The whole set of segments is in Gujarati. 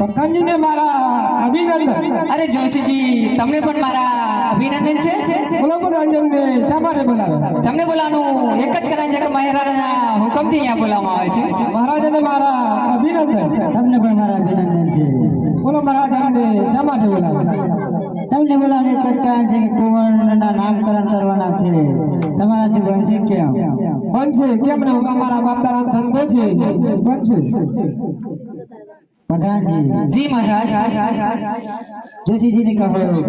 પ્રધાનજીને મારા અભિનંદન. અરે જોશીજી તમને પણ મારા અભિનંદન છે? બોલો બોલાજમને શા માટે બોલાવે? તમને બોલાનું એક જ કારણ છે કે મહારાજાના હુકમથી અહીંયા બોલાવવામાં આવે છે. મહારાજાને મારા અભિનંદન. તમને પણ મારા અભિનંદન છે. બોલો મહારાજ અમને શા માટે બોલાવે? તમને બોલાવે એક જ કારણ છે કે કુંવરના નામકરણ કરવાના છે. તમારાથી ભણશે કેમ? ભણશે કેમ ને અમારા બાપ ધંધો છે. ભણશે પ્રધાનજી જી મહારાજ. જોશીજીને કહો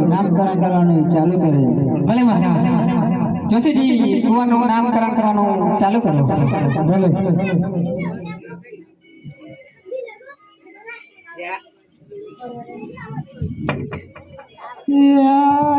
નામકરણ કરવાનું ચાલુ કરે ભલે મહારાજ. જોશીજી કુવાનું નામકરણ કરવાનું ચાલુ કરો. ભલે. યા.